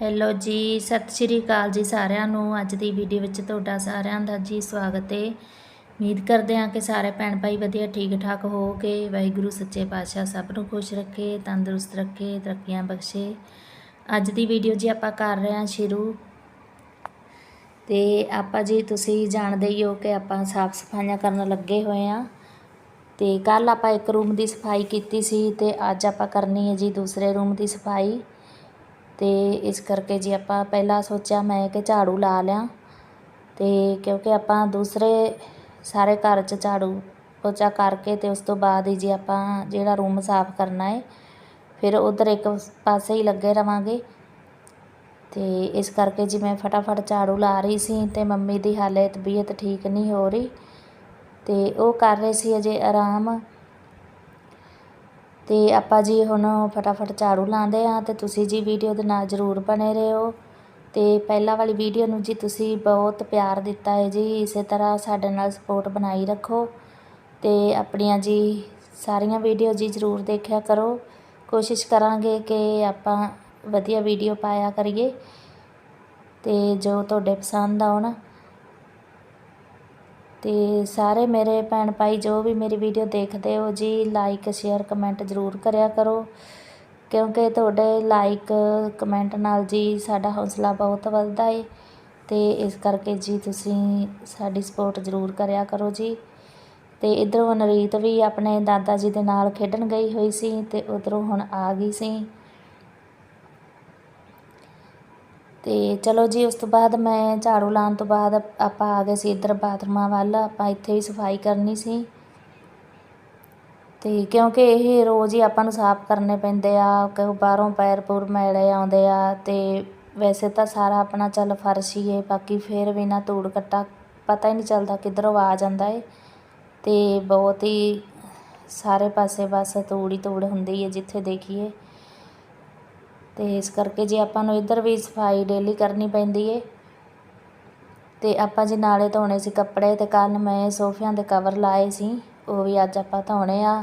Hello ਜੀ, ਸਤਿ ਸ਼੍ਰੀ ਅਕਾਲ ਜੀ ਸਾਰਿਆਂ ਨੂੰ। ਅੱਜ ਦੀ ਵੀਡੀਓ ਵਿੱਚ ਤੁਹਾਡਾ ਸਾਰਿਆਂ ਦਾ ਜੀ ਸਵਾਗਤ ਹੈ ਉਮੀਦ ਕਰਦੇ ਹਾਂ ਕਿ ਸਾਰੇ ਭੈਣ ਭਾਈ ਵਧੀਆ ਠੀਕ ਠਾਕ ਹੋ ਕੇ ਵਾਹਿਗੁਰੂ ਸੱਚੇ ਪਾਤਸ਼ਾਹ ਸਭ ਨੂੰ ਖੁਸ਼ ਰੱਖੇ, ਤੰਦਰੁਸਤ ਰੱਖੇ, ਤਰੱਕੀਆਂ ਬਖਸ਼ੇ। ਅੱਜ ਦੀ ਵੀਡੀਓ ਜੀ ਆਪਾਂ ਕਰ ਰਹੇ ਹਾਂ ਸ਼ੁਰੂ। ਤੇ ਆਪਾਂ ਜੀ, ਤੁਸੀਂ ਜਾਣਦੇ ਹੀ ਹੋ ਕਿ ਆਪਾਂ ਸਾਫ਼ ਸਫਾਈਆਂ ਕਰਨ ਲੱਗੇ ਹੋਏ ਆ ਤੇ ਕੱਲ ਆਪਾਂ ਇੱਕ ਰੂਮ ਦੀ ਸਫ਼ਾਈ ਕੀਤੀ ਸੀ ਤੇ ਅੱਜ ਆਪਾਂ ਕਰਨੀ ਹੈ ਜੀ ਦੂਸਰੇ ਰੂਮ ਦੀ ਸਫ਼ਾਈ। ਅਤੇ ਇਸ ਕਰਕੇ ਜੀ ਆਪਾਂ ਪਹਿਲਾਂ ਸੋਚਿਆ ਮੈਂ ਕਿ ਝਾੜੂ ਲਾ ਲਿਆਂ ਅਤੇ ਕਿਉਂਕਿ ਆਪਾਂ ਦੂਸਰੇ ਸਾਰੇ ਘਰ 'ਚ ਝਾੜੂ ਪੋਚਾ ਕਰਕੇ ਅਤੇ ਉਸ ਤੋਂ ਬਾਅਦ ਹੀ ਜੀ ਆਪਾਂ ਜਿਹੜਾ ਰੂਮ ਸਾਫ਼ ਕਰਨਾ ਹੈ ਫਿਰ ਉੱਧਰ ਇੱਕ ਪਾਸੇ ਹੀ ਲੱਗੇ ਰਵਾਂਗੇ। ਅਤੇ ਇਸ ਕਰਕੇ ਜੀ ਮੈਂ ਫਟਾਫਟ ਝਾੜੂ ਲਾ ਰਹੀ ਸੀ ਅਤੇ ਮੰਮੀ ਦੀ ਹਾਲੇ ਤਬੀਅਤ ਠੀਕ ਨਹੀਂ ਹੋ ਰਹੀ ਅਤੇ ਉਹ ਕਰ ਰਹੇ ਸੀ ਅਜੇ ਆਰਾਮ ਤੇ ਆਪਾਂ ਜੀ ਹੁਣ ਫਟਾਫਟ ਝਾੜੂ ਲਾਉਂਦੇ ਆ ਤੇ ਤੁਸੀਂ ਜੀ ਵੀਡੀਓ ਦੇ ਨਾਲ ਜ਼ਰੂਰ ਬਣੇ ਰਹੋ। ਤੇ ਪਹਿਲਾਂ ਵਾਲੀ ਵੀਡੀਓ ਨੂੰ ਜੀ ਤੁਸੀਂ ਬਹੁਤ ਪਿਆਰ ਦਿੱਤਾ ਹੈ ਜੀ। ਇਸੇ ਤਰ੍ਹਾਂ ਸਾਡੇ ਨਾਲ ਸਪੋਰਟ ਬਣਾਈ ਰੱਖੋ ਤੇ ਆਪਣੀਆਂ ਜੀ ਸਾਰੀਆਂ ਵੀਡੀਓ ਜੀ ਜ਼ਰੂਰ ਦੇਖਿਆ ਕਰੋ। ਕੋਸ਼ਿਸ਼ ਕਰਾਂਗੇ ਕਿ ਆਪਾਂ ਵਧੀਆ ਵੀਡੀਓ ਪਾਇਆ ਕਰੀਏ ਤੇ ਜੋ ਤੁਹਾਡੇ ਪਸੰਦ ਆਉਣ। ਤੇ ਸਾਰੇ ਮੇਰੇ ਭੈਣ ਭਾਈ ਜੋ ਵੀ ਮੇਰੀ ਵੀਡੀਓ ਦੇਖਦੇ ਹੋ ਜੀ ਲਾਈਕ ਸ਼ੇਅਰ ਕਮੈਂਟ ਜ਼ਰੂਰ ਕਰਿਆ ਕਰੋ। ਕਿਉਂਕਿ ਤੁਹਾਡੇ ਲਾਈਕ ਕਮੈਂਟ ਨਾਲ ਜੀ ਸਾਡਾ ਹੌਸਲਾ ਬਹੁਤ ਵੱਧਦਾ ਏ ਤੇ ਇਸ ਕਰਕੇ ਜੀ ਤੁਸੀਂ ਸਾਡੀ ਸਪੋਰਟ ਜ਼ਰੂਰ ਕਰਿਆ ਕਰੋ ਜੀ। ਤੇ ਇਧਰੋਂ ਨਰੀਤ ਵੀ ਆਪਣੇ ਦਾਦਾ ਜੀ ਦੇ ਨਾਲ ਖੇਡਣ ਗਈ ਹੋਈ ਸੀ ਤੇ ਉਧਰੋਂ ਹੁਣ ਆ ਗਈ ਸੀ। ਤੇ ਚਲੋ ਜੀ, ਉਸ ਤੋਂ ਬਾਅਦ ਮੈਂ ਝਾੜੂ ਲਾਉਣ ਤੋਂ ਬਾਅਦ ਆਪਾਂ ਆ ਗਏ ਸੀ ਇੱਧਰ ਬਾਥਰੂਮਾਂ ਵੱਲ। ਆਪਾਂ ਇੱਥੇ ਵੀ ਸਫ਼ਾਈ ਕਰਨੀ ਸੀ। ਤੇ ਕਿਉਂਕਿ ਇਹ ਰੋਜ਼ ਹੀ ਆਪਾਂ ਨੂੰ ਸਾਫ਼ ਕਰਨੇ ਪੈਂਦੇ ਆ, ਕਿ ਬਾਹਰੋਂ ਪੈਰ ਪੂਰ ਮੈਲੇ ਆਉਂਦੇ ਆ। ਤੇ ਵੈਸੇ ਤਾਂ ਸਾਰਾ ਆਪਣਾ ਚੱਲ ਫਰਸ਼ ਹੀ ਹੈ ਬਾਕੀ ਫੇਰ ਵੀ ਨਾ ਧੂੜ ਕੱਟਾ, ਪਤਾ ਹੀ ਨਹੀਂ ਚੱਲਦਾ ਕਿੱਧਰੋਂ ਆ ਜਾਂਦਾ ਏ। ਤੇ ਬਹੁਤ ਹੀ ਸਾਰੇ ਪਾਸੇ ਬਸ ਧੂੜ ਹੀ ਧੂੜ ਹੁੰਦੀ ਹੈ ਜਿੱਥੇ ਦੇਖੀਏ। ਤੇ ਇਸ ਕਰਕੇ ਜੀ ਆਪਾਂ ਨੂੰ ਇੱਧਰ ਵੀ ਸਫ਼ਾਈ ਡੇਲੀ ਕਰਨੀ ਪੈਂਦੀ ਏ, ਤੇ ਆਪਾਂ ਜੀ ਨਾਲੇ ਧੋਣੇ ਸੀ ਕੱਪੜੇ ਤੇ ਕੱਲ ਮੈਂ ਸੋਫਿਆਂ ਦੇ ਕਵਰ ਲਾਏ ਸੀ, ਉਹ ਵੀ ਅੱਜ ਆਪਾਂ ਧੋਣੇ ਆ।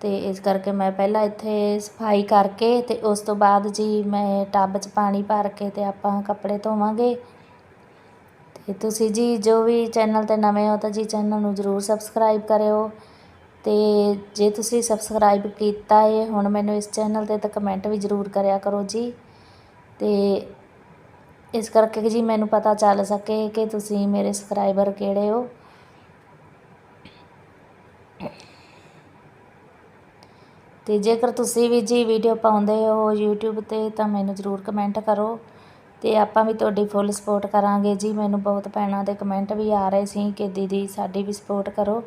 ਤੇ ਇਸ ਕਰਕੇ ਮੈਂ ਪਹਿਲਾਂ ਇੱਥੇ ਸਫ਼ਾਈ ਕਰਕੇ ਤੇ ਉਸ ਤੋਂ ਬਾਅਦ ਜੀ ਮੈਂ ਟੱਬ 'ਚ ਪਾਣੀ ਭਰ ਕੇ ਤੇ ਆਪਾਂ ਕੱਪੜੇ ਧੋਵਾਂਗੇ। ਤੇ ਤੁਸੀਂ ਜੀ ਜੋ ਵੀ ਚੈਨਲ ਤੇ ਨਵੇਂ ਹੋ ਤਾਂ ਜੀ ਚੈਨਲ ਨੂੰ ਜ਼ਰੂਰ ਸਬਸਕ੍ਰਾਈਬ ਕਰਿਓ। ਤੇ ਜੇ ਤੁਸੀਂ ਸਬਸਕ੍ਰਾਈਬ ਕੀਤਾ ਹੈ ਹੁਣ ਮੈਨੂੰ ਇਸ ਚੈਨਲ ਤੇ ਤਾਂ ਕਮੈਂਟ ਵੀ ਜ਼ਰੂਰ ਕਰਿਆ ਕਰੋ ਜੀ। ਤੇ ਇਸ ਕਰਕੇ ਕਿ ਜੀ ਮੈਨੂੰ ਪਤਾ ਚੱਲ ਸਕੇ ਕਿ ਤੁਸੀਂ ਮੇਰੇ ਸਬਸਕ੍ਰਾਈਬਰ ਕਿਹੜੇ ਹੋ। ਤੇ ਜੇਕਰ ਤੁਸੀਂ ਵੀ ਜੀ ਵੀਡੀਓ ਪਾਉਂਦੇ ਹੋ YouTube ਤੇ ਤਾਂ ਮੈਨੂੰ ਜ਼ਰੂਰ ਕਮੈਂਟ ਕਰੋ। ਤੇ ਆਪਾਂ ਵੀ ਤੁਹਾਡੀ ਫੁੱਲ ਸਪੋਰਟ ਕਰਾਂਗੇ ਜੀ। ਮੈਨੂੰ ਬਹੁਤ ਭੈਣਾਂ ਦੇ ਕਮੈਂਟ ਵੀ ਆ ਰਹੇ ਸੀ ਕਿ ਦੀਦੀ ਸਾਡੀ ਵੀ ਸਪੋਰਟ ਕਰੋ।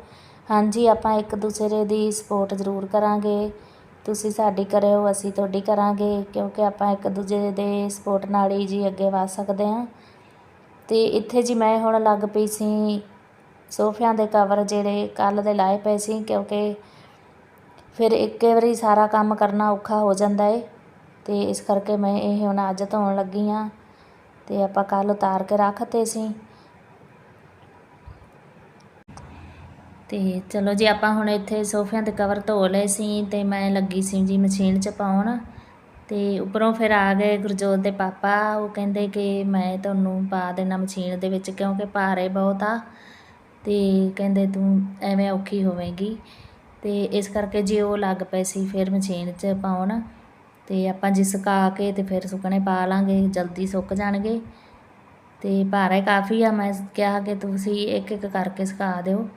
ਹਾਂਜੀ, ਆਪਾਂ ਇੱਕ ਦੂਸਰੇ ਦੀ ਸਪੋਰਟ ਜ਼ਰੂਰ ਕਰਾਂਗੇ। ਤੁਸੀਂ ਸਾਡੀ ਕਰਿਓ, ਅਸੀਂ ਤੁਹਾਡੀ ਕਰਾਂਗੇ, ਕਿਉਂਕਿ ਆਪਾਂ ਇੱਕ ਦੂਜੇ ਦੇ ਸਪੋਰਟ ਨਾਲ ਹੀ ਜੀ ਅੱਗੇ ਵਧ ਸਕਦੇ ਹਾਂ। ਤੇ ਇੱਥੇ ਜੀ ਮੈਂ ਹੁਣ ਲੱਗ ਪਈ ਸੀ ਸੋਫਿਆਂ ਦੇ ਕਵਰ ਜਿਹੜੇ ਕੱਲ ਦੇ ਲਾਏ ਪਏ ਸੀ, ਕਿਉਂਕਿ ਫਿਰ ਇੱਕੇ ਵਾਰੀ ਸਾਰਾ ਕੰਮ ਕਰਨਾ ਔਖਾ ਹੋ ਜਾਂਦਾ ਏ। ਤੇ ਇਸ ਕਰਕੇ ਮੈਂ ਇਹ ਹੁਣ ਅੱਜ ਧੋਣ ਲੱਗੀ ਆ ਤੇ ਆਪਾਂ ਕੱਲ ਉਤਾਰ ਕੇ ਰੱਖਤੇ ਸੀ। ਤੇ ਚਲੋ ਜੀ ਆਪਾਂ ਹੁਣ ਇੱਥੇ ਸੋਫਿਆਂ ਦੇ ਕਵਰ ਧੋ ਲਏ ਸੀ ਤੇ ਮੈਂ ਲੱਗੀ ਸੀ ਜੀ ਮਸ਼ੀਨ 'ਚ ਪਾਉਣ ਤੇ ਉੱਪਰੋਂ ਫਿਰ ਆ ਗਏ ਗੁਰਜੋਤ ਦੇ ਪਾਪਾ, ਉਹ ਕਹਿੰਦੇ ਕਿ ਮੈਂ ਤੁਹਾਨੂੰ ਪਾ ਦੇਣਾ ਮਸ਼ੀਨ ਦੇ ਵਿੱਚ ਕਿਉਂਕਿ ਭਾਰੇ ਬਹੁਤ ਆ ਤੇ ਕਹਿੰਦੇ ਤੂੰ ਐਵੇਂ ਔਖੀ ਹੋਵੇਂਗੀ ਤੇ ਇਸ ਕਰਕੇ ਜੇ ਉਹ ਲੱਗ ਪਏ ਸੀ ਫਿਰ ਮਸ਼ੀਨ 'ਚ ਪਾਉਣ ਤੇ ਆਪਾਂ ਜੀ ਸੁਕਾ ਕੇ ਤੇ ਫਿਰ ਸੁੱਕਣੇ ਪਾ ਲਾਂਗੇ, ਜਲਦੀ ਸੁੱਕ ਜਾਣਗੇ ਤੇ ਭਾਰਾ ਕਾਫੀ ਆ, ਮੈਂ ਕਿਹਾ ਕਿ ਤੁਸੀਂ ਇੱਕ ਇੱਕ ਕਰਕੇ ਸੁਕਾ ਦਿਓ।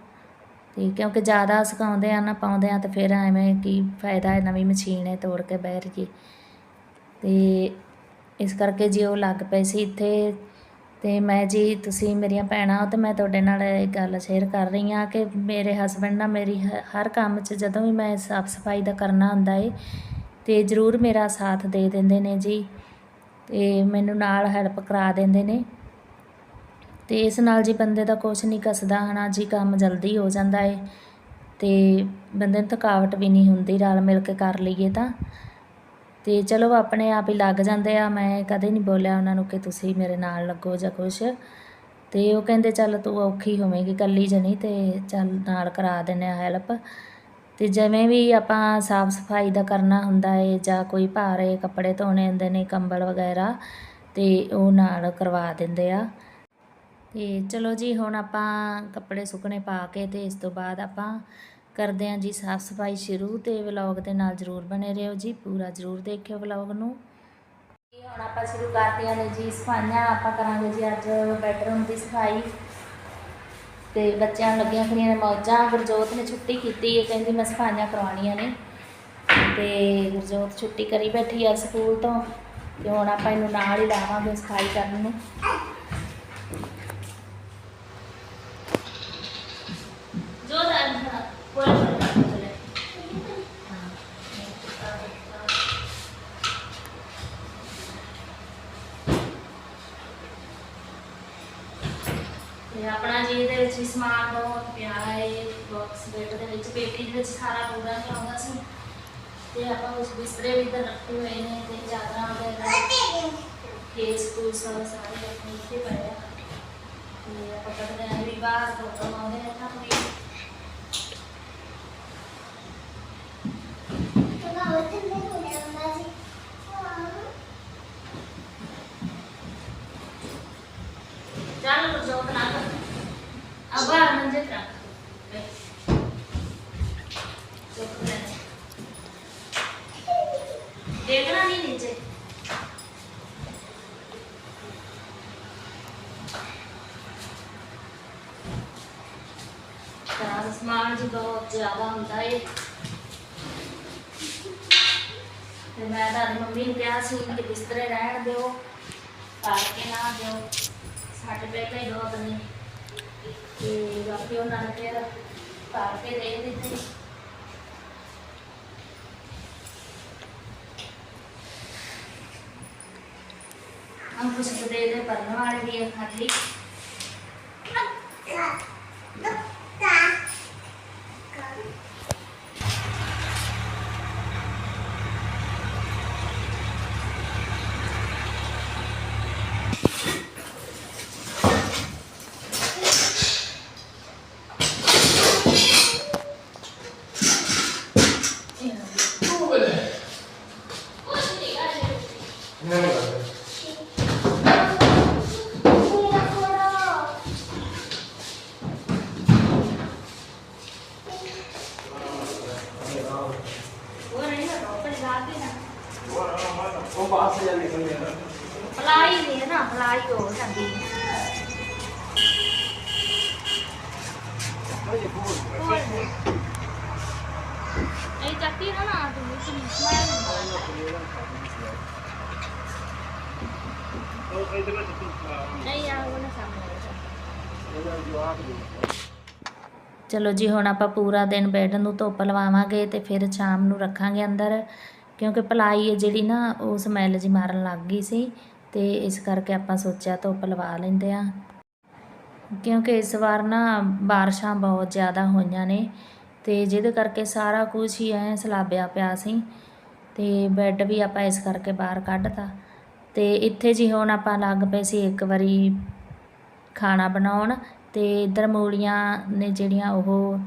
ਅਤੇ ਕਿਉਂਕਿ ਜ਼ਿਆਦਾ ਸੁਕਾਉਂਦੇ ਆ ਨਾ, ਪਾਉਂਦੇ ਆ ਤਾਂ ਫਿਰ ਐਵੇਂ ਕੀ ਫਾਇਦਾ ਹੈ ਨਵੀਂ ਮਸ਼ੀਨ ਹੈ ਤੋੜ ਕੇ ਬਹਿ ਜੀ ਤੇ ਇਸ ਕਰਕੇ ਜੀ ਉਹ ਲੱਗ ਪਏ ਸੀ ਇੱਥੇ ਤੇ ਮੈਂ ਜੀ, ਤੁਸੀਂ ਮੇਰੀਆਂ ਭੈਣਾਂ ਹੋ ਤੇ ਮੈਂ ਤੁਹਾਡੇ ਨਾਲ ਇਹ ਗੱਲ ਸ਼ੇਅਰ ਕਰ ਰਹੀ ਹਾਂ ਕਿ ਮੇਰੇ ਹਸਬੰਡ ਨਾਲ ਮੇਰੀ ਹਰ ਕੰਮ 'ਚ ਜਦੋਂ ਵੀ ਮੈਂ ਸਾਫ਼ ਸਫ਼ਾਈ ਦਾ ਕਰਨਾ ਹੁੰਦਾ ਏ ਤੇ ਜ਼ਰੂਰ ਮੇਰਾ ਸਾਥ ਦੇ ਦਿੰਦੇ ਨੇ ਜੀ ਤੇ ਮੈਨੂੰ ਨਾਲ ਹੈਲਪ ਕਰਾ ਦਿੰਦੇ ਨੇ। ਤੇ ਇਸ ਨਾਲ ਜੀ ਬੰਦੇ ਦਾ ਕੁਛ ਨਹੀਂ ਕਸਦਾ, ਹਨਾ, ਜੀ ਕੰਮ ਜਲਦੀ ਹੋ ਜਾਂਦਾ ਏ ਤੇ ਬੰਦੇ ਨੂੰ ਥਕਾਵਟ ਵੀ ਨਹੀਂ ਹੁੰਦੀ, ਰਲ ਮਿਲ ਕੇ ਕਰ ਲਈਏ ਤਾਂ। ਤੇ ਚਲੋ ਆਪਣੇ ਆਪ ਹੀ ਲੱਗ ਜਾਂਦੇ ਆ, ਮੈਂ ਕਦੇ ਨਹੀਂ ਬੋਲਿਆ ਉਹਨਾਂ ਨੂੰ ਕਿ ਤੁਸੀਂ ਮੇਰੇ ਨਾਲ ਲੱਗੋ ਜਾਂ ਕੁਛ। ਤੇ ਉਹ ਕਹਿੰਦੇ, ਚੱਲ ਤੂੰ ਔਖੀ ਹੋਵੇਂਗੀ ਇਕੱਲੀ ਜਣੀ ਤੇ ਚੱਲ ਨਾਲ ਕਰਾ ਦਿੰਨੇ ਆ ਹੈਲਪ ਤੇ ਜਿਵੇਂ ਵੀ ਆਪਾਂ ਸਾਫ਼ ਸਫ਼ਾਈ ਦਾ ਕਰਨਾ ਹੁੰਦਾ ਹੈ ਜਾਂ ਕੋਈ ਭਾਰੇ ਕੱਪੜੇ ਧੋਣੇ ਹੁੰਦੇ ਨੇ, ਕੰਬਲ ਵਗੈਰਾ, ਤੇ ਉਹ ਨਾਲ ਕਰਵਾ ਦਿੰਦੇ ਆ। ਤੇ ਚਲੋ ਜੀ, ਹੁਣ ਆਪਾਂ ਕੱਪੜੇ ਸੁੱਕਣੇ ਪਾ ਕੇ ਤੇ ਇਸ ਤੋਂ ਬਾਅਦ ਆਪਾਂ ਕਰਦੇ ਹਾਂ ਜੀ, ਸਾਫ਼ ਸਫ਼ਾਈ ਸ਼ੁਰੂ ਤੇ ਵਲੌਗ ਦੇ ਨਾਲ ਜਰੂਰ ਬਣੇ ਰਹੋ ਜੀ, ਪੂਰਾ ਜਰੂਰ ਦੇਖਿਓ ਵਲੌਗ ਨੂੰ। ਹੁਣ ਆਪਾਂ ਸ਼ੁਰੂ ਕਰਦੇ ਹਾਂ ਜੀ, ਸਫਾਈਆਂ ਆਪਾਂ ਕਰਾਂਗੇ ਜੀ ਅੱਜ ਬੈਡਰੂਮ ਦੀ ਸਫ਼ਾਈ। ਤੇ ਬੱਚਿਆਂ ਨੂੰ ਲੱਗੀਆਂ ਖੜੀਆਂ ਨੇ ਮੌਜਾਂ, ਗੁਰਜੋਤ ਨੇ ਛੁੱਟੀ ਕੀਤੀ ਹੈ, ਕਹਿੰਦੀ ਮੈਂ ਸਫਾਈਆਂ ਕਰਵਾਉਣੀਆਂ ਨੇ। ਤੇ ਗੁਰਜੋਤ ਛੁੱਟੀ ਕਰੀ ਬੈਠੀ ਆ ਸਕੂਲ ਤੋਂ, ਤੇ ਹੁਣ ਆਪਾਂ ਇਹਨੂੰ ਨਾਲ ਹੀ ਲਾਵਾਂਗੇ ਸਫ਼ਾਈ ਕਰਨ ਨੂੰ ਜੋ ਦਾ ਕੋਲ ਚਲੇ ਤੇ ਆਪਣਾ ਜੀ ਇਹਦੇ ਵਿੱਚ ਵੀ ਸਮਾਨ ਬਹੁਤ ਪਿਆ ਹੈ ਬਾਕਸ ਬੈੱਡ ਦੇ ਵਿੱਚ, ਪੇਟੀ ਦੇ ਵਿੱਚ ਸਾਰਾ ਪੂਰਾ ਨਹੀਂ ਆਉਂਦਾ ਸੀ। ਤੇ ਆਪਾਂ ਉਸ ਬਿਸਤਰੇ ਵੀ ਇੱਧਰ ਰੱਖੇ ਹੋਏ ਨੇ, ਤੇ ਚਾਦਰਾਂ ਵਗੈਰਾ ਕੇਸ ਕੂਸ ਸਾਰੇ ਆਪਣੇ ਇੱਥੇ ਪਏ ਆ। ਤੇ ਆਪਾਂ ਕੱਢਦੇ ਆਂ ਵੀ ਬਾਹਰ ਤੋਂ ਆਉਂਦੇ ਨੇ ਤਾਂ ਕੋਈ ਚੱਲ ਗੁਰਜੋਤ ਨਾ ਕਰ ਅਬਾ ਮੰਜੇ ਤੇ ਰੱਖ ਚੁੱਪ ਲੈ ਦੇਖਣਾ ਨਹੀਂ ਨੀਚੇ। ਸਮਾਨ ਜੀ ਬਹੁਤ ਜ਼ਿਆਦਾ ਹੁੰਦਾ ਏ, ਤੇ ਮੈਂ ਤਾਂ ਮੰਮੀ ਨੂੰ ਕਿਹਾ ਸੀ ਕਿ ਬਿਸਤਰੇ ਰਹਿਣ ਦਿਓ ਪਾਰ ਕੇ ਨਾ ਦਿਓ। ਸਾਡੇ ਪਹਿਲਾਂ ਹੀ ਬਹੁਤ ਨੇ ਤੇ ਬਾਕੀ ਉਹਨਾਂ ਨੇ ਫਿਰ ਪਾਰ ਦੇ ਦਿੱਤੇ। ਖੁਸ਼ਬੂ ਦੇ ਦੇ ਪਰਨ ਦੀ ਹੱਥ ਪਲਾਈ ਨਹੀਂ ਹੈ ਨਾ ਪਲਾਈ ਹੋ ਜਾਂਦੀ ਇਹ ਚੱਕੀ ਨਾ ਨਾ ਤੂੰ ਇਸ ਨੂੰ ਨਹੀਂ ਆ ਉਹ ਨਾ ਸਾਹਮਣੇ ਚਲੋ ਜੀ, ਹੁਣ ਆਪਾਂ ਪੂਰਾ ਦਿਨ ਬੈੱਡ ਨੂੰ ਧੁੱਪ ਲਵਾਵਾਂਗੇ ਤੇ ਫਿਰ ਸ਼ਾਮ ਨੂੰ ਰੱਖਾਂਗੇ ਅੰਦਰ। ਕਿਉਂਕਿ ਪਲਾਈ ਹੈ ਜਿਹੜੀ ਨਾ, ਉਹ ਸਮੈਲ ਜੀ ਮਾਰਨ ਲੱਗ ਗਈ ਸੀ ਤੇ ਇਸ ਕਰਕੇ ਆਪਾਂ ਸੋਚਿਆ ਧੁੱਪ ਲਵਾ ਲੈਂਦੇ ਆ ਕਿਉਂਕਿ ਇਸ ਵਾਰ ਨਾ ਬਾਰਿਸ਼ਾਂ ਬਹੁਤ ਜ਼ਿਆਦਾ ਹੋਈਆਂ ਨੇ ਤੇ ਜਿਹਦੇ ਕਰਕੇ ਸਾਰਾ ਕੁਝ ਹੀ ਐ ਸਲਾਬਿਆ ਪਿਆ ਸੀ ਤੇ ਬੈੱਡ ਵੀ ਆਪਾਂ ਇਸ ਕਰਕੇ ਬਾਹਰ ਕੱਢਤਾ। ਤੇ ਇੱਥੇ ਜੀ ਹੁਣ ਆਪਾਂ ਲੱਗ ਪਏ ਸੀ ਇੱਕ ਵਾਰੀ ਖਾਣਾ ਬਣਾਉਣ ਤੇ ਇਧਰ ਮੂਲੀਆਂ ਨੇ ਜਿਹੜੀਆਂ ਉਹ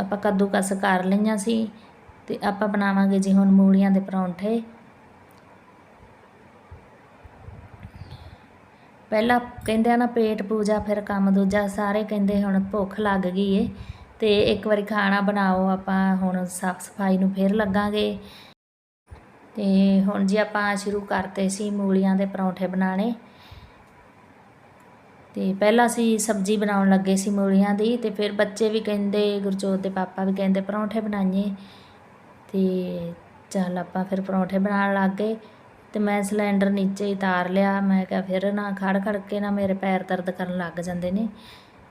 ਆਪਾਂ ਕੱਦੂਕਸ ਕਰ ਲਈਆਂ ਸੀ ਤੇ ਆਪਾਂ ਬਣਾਵਾਂਗੇ ਜੀ ਹੁਣ ਮੂਲੀਆਂ ਦੇ ਪਰੌਂਠੇ। ਪਹਿਲਾਂ ਕਹਿੰਦੇ ਆ ਨਾ ਪੇਟ ਪੂਜਾ, ਫਿਰ ਕੰਮ ਦੂਜਾ, ਸਾਰੇ ਕਹਿੰਦੇ ਹੁਣ ਭੁੱਖ ਲੱਗ ਗਈ ਏ। ਤੇ ਇੱਕ ਵਾਰੀ ਖਾਣਾ ਬਣਾਓ, ਆਪਾਂ ਹੁਣ ਸਾਫ਼ ਸਫ਼ਾਈ ਨੂੰ ਫਿਰ ਲੱਗਾਂਗੇ। ਤੇ ਹੁਣ ਜੀ ਆਪਾਂ ਸ਼ੁਰੂ ਕਰਤੇ ਸੀ ਮੂਲੀਆਂ ਦੇ ਪਰੌਂਠੇ ਬਣਾਣੇ ਤੇ ਪਹਿਲਾਂ ਅਸੀਂ ਸਬਜ਼ੀ ਬਣਾਉਣ ਲੱਗੇ ਸੀ ਮੂਲੀਆਂ ਦੀ, ਤੇ ਫਿਰ ਬੱਚੇ ਵੀ ਕਹਿੰਦੇ, ਗੁਰਜੋਤ ਦੇ ਪਾਪਾ ਵੀ ਕਹਿੰਦੇ ਪਰੌਂਠੇ ਬਣਾਈਏ। ਅਤੇ ਚੱਲ ਆਪਾਂ ਫਿਰ ਪਰੌਂਠੇ ਬਣਾਉਣ ਲੱਗ ਗਏ ਅਤੇ ਮੈਂ ਸਿਲੰਡਰ ਨੀਚੇ ਹੀ ਤਾਰ ਲਿਆ। ਮੈਂ ਕਿਹਾ ਫਿਰ ਨਾ ਖੜ੍ਹ ਖੜ੍ਹ ਕੇ ਨਾ ਮੇਰੇ ਪੈਰ ਦਰਦ ਕਰਨ ਲੱਗ ਜਾਂਦੇ ਨੇ।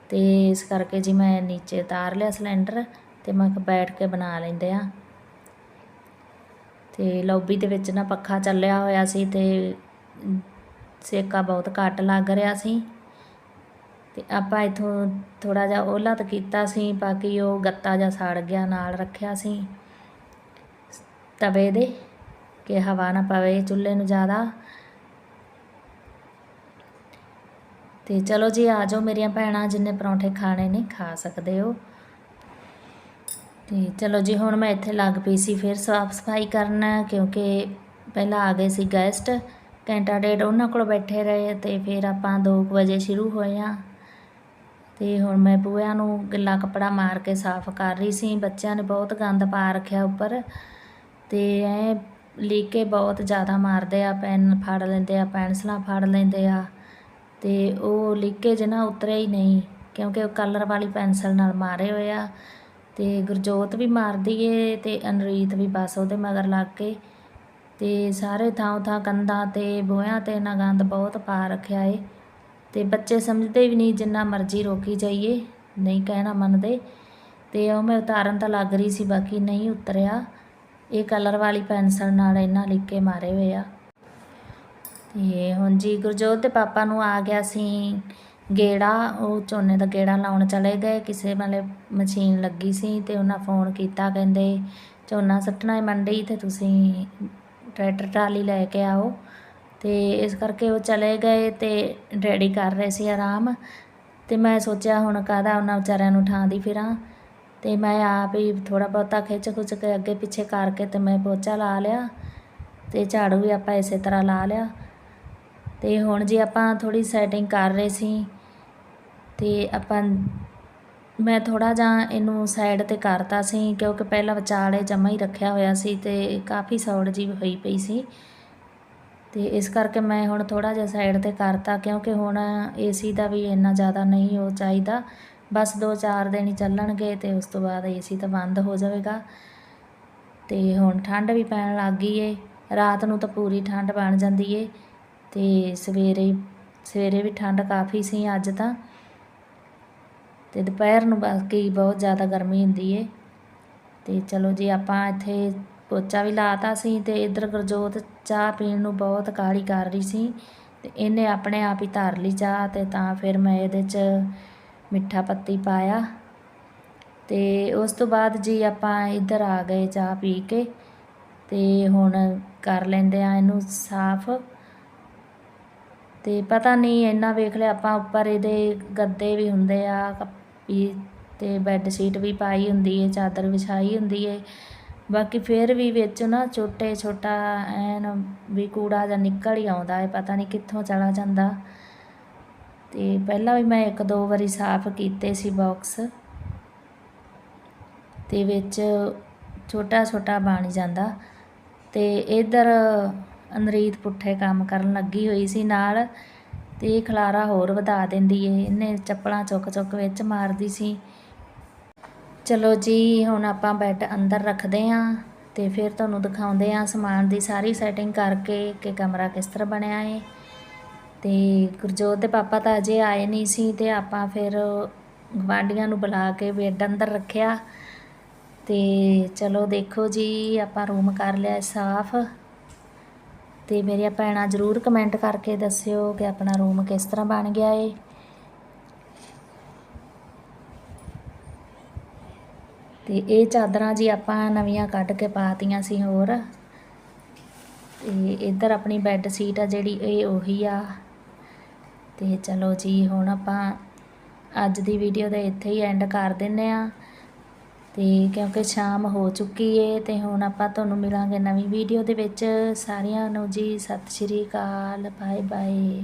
ਅਤੇ ਇਸ ਕਰਕੇ ਜੀ ਮੈਂ ਨੀਚੇ ਤਾਰ ਲਿਆ ਸਿਲੰਡਰ ਅਤੇ ਮੈਂ ਕਿਹਾ ਬੈਠ ਕੇ ਬਣਾ ਲੈਂਦੇ ਆ ਅਤੇ ਲੌਬੀ ਦੇ ਵਿੱਚ ਨਾ ਪੱਖਾ ਚੱਲਿਆ ਹੋਇਆ ਸੀ ਅਤੇ ਸੇਕਾ ਬਹੁਤ ਘੱਟ ਲੱਗ ਰਿਹਾ ਸੀ। ਤੇ ਆਪਾਂ ਇਥੋਂ ਥੋੜਾ ਜਿਹਾ ਉਹਲਾ ਤਾਂ ਕੀਤਾ ਸੀ, ਬਾਕੀ ਉਹ ਗੱਤਾ ਜਾਂ ਸੜ ਗਿਆ, ਨਾਲ ਰੱਖਿਆ ਸੀ। ਤਵੇ ਦੇ, ਕਿ ਹਵਾ ਨਾ ਪਵੇ ਚੁੱਲ੍ਹੇ ਨੂੰ ਜ਼ਿਆਦਾ। ਤੇ ਚਲੋ ਜੀ, ਆ ਜਾਓ ਮੇਰੀਆਂ ਭੈਣਾਂ, ਜਿੰਨੇ ਪਰੌਂਠੇ ਖਾਣੇ ਨੇ, ਖਾ ਸਕਦੇ ਹੋ। ਤੇ ਚਲੋ ਜੀ, ਹੁਣ ਮੈਂ ਇੱਥੇ ਲੱਗ ਪਈ ਸੀ ਫਿਰ ਸਾਫ਼ ਸਫ਼ਾਈ ਕਰਨ, ਕਿਉਂਕਿ ਪਹਿਲਾਂ ਆ ਗਏ ਸੀ ਗੈਸਟ, ਘੰਟਾ ਡੇਢ ਉਹਨਾਂ ਕੋਲ ਬੈਠੇ ਰਹੇ, ਤੇ ਫਿਰ ਆਪਾਂ 2 ਵਜੇ ਸ਼ੁਰੂ ਹੋਏ ਆ ਤੇ ਹੁਣ ਮੈਂ ਬੂਹਿਆਂ ਨੂੰ ਗਿੱਲਾ ਕੱਪੜਾ ਮਾਰ ਕੇ ਸਾਫ਼ ਕਰ ਰਹੀ ਸੀ, ਬੱਚਿਆਂ ਨੇ ਬਹੁਤ ਗੰਦ ਪਾ ਰੱਖਿਆ ਉੱਪਰ। ਤੇ ਐ ਲੀਕੇ ਬਹੁਤ ਜ਼ਿਆਦਾ ਮਾਰਦੇ ਆ, ਪੈੱਨ ਫੜ ਲੈਂਦੇ ਆ, ਪੈਨਸਲਾਂ ਫੜ ਲੈਂਦੇ ਆ। ਅਤੇ ਉਹ ਲੀਕੇਜ ਨਾ ਉਤਰਿਆ ਹੀ ਨਹੀਂ, ਕਿਉਂਕਿ ਉਹ ਕਲਰ ਵਾਲੀ ਪੈਨਸਲ ਨਾਲ ਮਾਰੇ ਹੋਏ ਆ। ਅਤੇ ਗੁਰਜੋਤ ਵੀ ਮਾਰਦੀ ਏ ਅਤੇ ਅਨਰੀਤ ਵੀ ਬਸ ਉਹਦੇ ਮਗਰ ਲੱਗ ਕੇ। ਅਤੇ ਸਾਰੇ ਥਾਂ ਥਾਂ ਕੰਧਾਂ ਤੇ ਬੋਹਿਆਂ ਤੇ ਇਹਨਾਂ ਗੰਦ ਬਹੁਤ ਪਾ ਰੱਖਿਆ ਏ। ਅਤੇ ਬੱਚੇ ਸਮਝਦੇ ਵੀ ਨਹੀਂ, ਜਿੰਨਾ ਮਰਜ਼ੀ ਰੋਕੀ ਜਾਈਏ, ਨਹੀਂ ਕਹਿਣਾ ਮੰਨਦੇ। ਅਤੇ ਉਹ ਮੈਂ ਉਤਾਰਨ ਤਾਂ ਲੱਗ ਰਹੀ ਸੀ, ਬਾਕੀ ਨਹੀਂ ਉਤਰਿਆ। ਇਹ ਕਲਰ ਵਾਲੀ ਪੈਨਸਲ ਨਾਲ ਇਹਨਾਂ ਲਿਖੇ ਮਾਰੇ ਹੋਏ ਆ। ਤੇ ਹੁਣ ਜੀ ਗੁਰਜੋਤ ਦੇ ਪਾਪਾ ਨੂੰ ਆ ਗਿਆ ਸੀ ਗੇੜਾ, ਉਹ ਝੋਨੇ ਦਾ ਗੇੜਾ ਲਾਉਣ ਚਲੇ ਗਏ। ਕਿਸੇ ਮਤਲਬ ਮਸ਼ੀਨ ਲੱਗੀ ਸੀ ਤੇ ਉਹਨਾਂ ਫੋਨ ਕੀਤਾ, ਕਹਿੰਦੇ ਝੋਨਾ ਸੱਟਣਾ ਹੈ ਮੰਡੀ, ਤੇ ਤੁਸੀਂ ਟਰੈਕਟਰ ਟਰਾਲੀ ਲੈ ਕੇ ਆਓ। ਤੇ ਇਸ ਕਰਕੇ ਉਹ ਚਲੇ ਗਏ ਤੇ ਡੈਡੀ ਕਰ ਰਹੇ ਸੀ ਆਰਾਮ। ਤੇ ਮੈਂ ਸੋਚਿਆ ਹੁਣ ਕਾਹਦਾ ਉਹਨਾਂ ਵਿਚਾਰਿਆਂ ਨੂੰ ਠਾਂਦੀ ਫਿਰਾਂ। ਤੇ ਮੈਂ ਆਪ ਹੀ ਥੋੜਾ ਬਹੁਤਾ ਖਿੱਚ ਖੁੱਚ ਕੇ ਅੱਗੇ ਪਿੱਛੇ ਕਰਕੇ ਤੇ ਮੈਂ ਪੋਚਾ ਲਾ ਲਿਆ ਤੇ ਝਾੜੂ ਵੀ ਆਪਾਂ ਇਸੇ ਤਰ੍ਹਾਂ ਲਾ ਲਿਆ। ਤੇ ਹੁਣ ਜੀ ਆਪਾਂ ਥੋੜੀ ਸੈਟਿੰਗ ਕਰ ਰਹੇ ਸੀ ਤੇ ਆਪਾਂ ਮੈਂ ਥੋੜਾ ਜਿਹਾ ਇਹਨੂੰ ਸਾਈਡ ਤੇ ਕਰਤਾ ਸੀ ਕਿਉਂਕਿ ਪਹਿਲਾਂ ਵਿਚਾਲੇ ਜਮਾ ਹੀ ਰੱਖਿਆ ਹੋਇਆ ਸੀ ਤੇ ਕਾਫੀ ਸੌੜ ਜੀ ਹੋਈ ਪਈ ਸੀ। ਤੇ ਇਸ ਕਰਕੇ ਮੈਂ ਹੁਣ ਥੋੜਾ ਜਿਹਾ ਸਾਈਡ ਤੇ ਕਰਤਾ ਕਿਉਂਕਿ ਹੁਣ ਏਸੀ ਦਾ ਵੀ ਇੰਨਾ ਜ਼ਿਆਦਾ ਨਹੀਂ ਉਹ ਚਾਹੀਦਾ। ਬਸ 2-4 ਦਿਨ ਹੀ ਚੱਲਣਗੇ ਤੇ ਉਸ ਤੋਂ ਬਾਅਦ ਏਸੀ ਤਾਂ ਬੰਦ ਹੋ ਜਾਵੇਗਾ। ਤੇ ਹੁਣ ਠੰਡ ਵੀ ਪੈਣ ਲੱਗ ਗਈ ਏ। ਰਾਤ ਨੂੰ ਤਾਂ ਪੂਰੀ ਠੰਡ ਬਣ ਜਾਂਦੀ ਏ। ਤੇ ਸਵੇਰੇ ਸਵੇਰੇ ਵੀ ਠੰਡ ਕਾਫੀ ਸੀ ਅੱਜ ਤਾਂ। ਤੇ ਦੁਪਹਿਰ ਨੂੰ ਬਾਕੀ ਬਹੁਤ ਜ਼ਿਆਦਾ ਗਰਮੀ ਹੁੰਦੀ ਏ। ਤੇ ਚਲੋ ਜੀ ਆਪਾਂ ਇੱਥੇ ਪੋਚਾ ਵੀ ਲਾਤਾ ਸੀ ਤੇ ਇਧਰ ਗੁਰਜੋਤ ਚਾਹ ਪੀਣ ਨੂੰ ਬਹੁਤ ਕਾਹਲੀ ਕਰ ਰਹੀ ਸੀ। ਤੇ ਇਹਨੇ ਆਪਣੇ ਆਪ ਹੀ ਧਰ ਲਈ ਚਾਹ ਤੇ ਤਾਂ ਫਿਰ ਮੈਂ ਇਹਦੇ 'ਚ ਮਿੱਠਾ ਪੱਤੀ ਪਾਇਆ ਤੇ ਉਸ ਤੋਂ ਬਾਅਦ ਜੀ ਆਪਾਂ ਇੱਧਰ ਆ ਗਏ ਚਾਹ ਪੀ ਕੇ ਤੇ ਹੁਣ ਕਰ ਲੈਂਦੇ ਆ ਇਹਨੂੰ ਸਾਫ਼। ਤੇ ਪਤਾ ਨਹੀਂ ਇੰਨਾ ਵੇਖ ਲਿਆ ਆਪਾਂ ਉੱਪਰ ਇਹਦੇ ਗੱਦੇ ਵੀ ਹੁੰਦੇ ਆ ਕੱਪੀ ਤੇ ਬੈੱਡ ਸ਼ੀਟ ਵੀ ਪਾਈ ਹੁੰਦੀ ਹੈ ਚਾਦਰ ਵਿਛਾਈ ਹੁੰਦੀ ਹੈ ਬਾਕੀ ਫਿਰ ਵੀ ਵਿੱਚ ਨਾ ਛੋਟੇ ਛੋਟਾ ਐਨ ਵੀ ਕੂੜਾ ਜਾਂ ਨਿਕਲ ਹੀ ਆਉਂਦਾ ਹੈ ਪਤਾ ਨਹੀਂ ਕਿੱਥੋਂ ਚਲਾ ਜਾਂਦਾ। ਤੇ ਪਹਿਲਾਂ ਵੀ ਮੈਂ ਇੱਕ ਦੋ ਵਾਰੀ ਸਾਫ਼ ਕੀਤੇ ਸੀ ਬਾਕਸ ਤੇ ਵਿੱਚ ਛੋਟਾ ਛੋਟਾ ਬਣ ਜਾਂਦਾ ਤੇ ਇਧਰ ਅਨਰੀਤ ਪੁੱਠੇ ਕੰਮ ਕਰਨ ਲੱਗੀ ਹੋਈ ਸੀ ਨਾਲ ਤੇ ਇਹ ਖਲਾਰਾ ਹੋਰ ਵਧਾ ਦਿੰਦੀ ਏ, ਇਹਨੇ ਚੱਪਲਾਂ ਚੁੱਕ ਚੁੱਕ ਵਿੱਚ ਮਾਰਦੀ ਸੀ। ਚਲੋ ਜੀ, ਹੁਣ ਆਪਾਂ ਬੈੱਡ ਅੰਦਰ ਰੱਖਦੇ ਆਂ ਤੇ ਫਿਰ ਤੁਹਾਨੂੰ ਦਿਖਾਉਂਦੇ ਆਂ ਸਮਾਨ ਦੀ ਸਾਰੀ ਸੈਟਿੰਗ ਕਰਕੇ ਕਿ ਕਮਰਾ ਕਿਸ ਤਰ੍ਹਾਂ ਬਣਿਆ ਏ। ਤੇ ਗੁਰਜੋਤ ਦੇ ਪਾਪਾ ਤਾਂ ਅਜੇ ਆਏ ਨਹੀਂ ਸੀ ਤੇ ਆਪਾਂ ਫਿਰ ਗਵਾਂਡੀਆਂ ਨੂੰ ਬੁਲਾ ਕੇ ਬੈੱਡ ਅੰਦਰ ਰੱਖਿਆ। ਤੇ ਚਲੋ ਦੇਖੋ ਜੀ, ਆਪਾਂ ਰੂਮ ਕਰ ਲਿਆ ਸਾਫ਼। ਤੇ ਮੇਰੀਆਂ ਭੈਣਾਂ ਜ਼ਰੂਰ ਕਮੈਂਟ ਕਰਕੇ ਦੱਸਿਓ ਕਿ ਆਪਣਾ ਰੂਮ ਕਿਸ ਤਰ੍ਹਾਂ ਬਣ ਗਿਆ ਏ। ਤੇ ਇਹ ਚਾਦਰਾਂ ਜੀ ਆਪਾਂ ਨਵੀਆਂ ਕੱਢ ਕੇ ਪਾਤੀਆਂ ਸੀ ਹੋਰ। ਤੇ ਇੱਧਰ ਆਪਣੀ ਬੈੱਡ ਸ਼ੀਟ ਆ ਜਿਹੜੀ, ਇਹ ਉਹੀ ਆ। ਤੇ ਚਲੋ ਜੀ, ਹੁਣ ਆਪਾਂ ਅੱਜ ਦੀ ਵੀਡੀਓ ਦਾ ਇੱਥੇ ਹੀ ਐਂਡ ਕਰ ਦਿੰਨੇ ਆ। ਤੇ ਕਿਉਂਕਿ ਸ਼ਾਮ ਹੋ ਚੁੱਕੀ ਏ, ਤੇ ਹੁਣ ਆਪਾਂ ਤੁਹਾਨੂੰ ਮਿਲਾਂਗੇ ਨਵੀਂ ਵੀਡੀਓ ਦੇ ਵਿੱਚ। ਸਾਰਿਆਂ ਨੂੰ ਜੀ, ਸਤਿ ਸ਼੍ਰੀ ਅਕਾਲ ਬਾਏ ਬਾਏ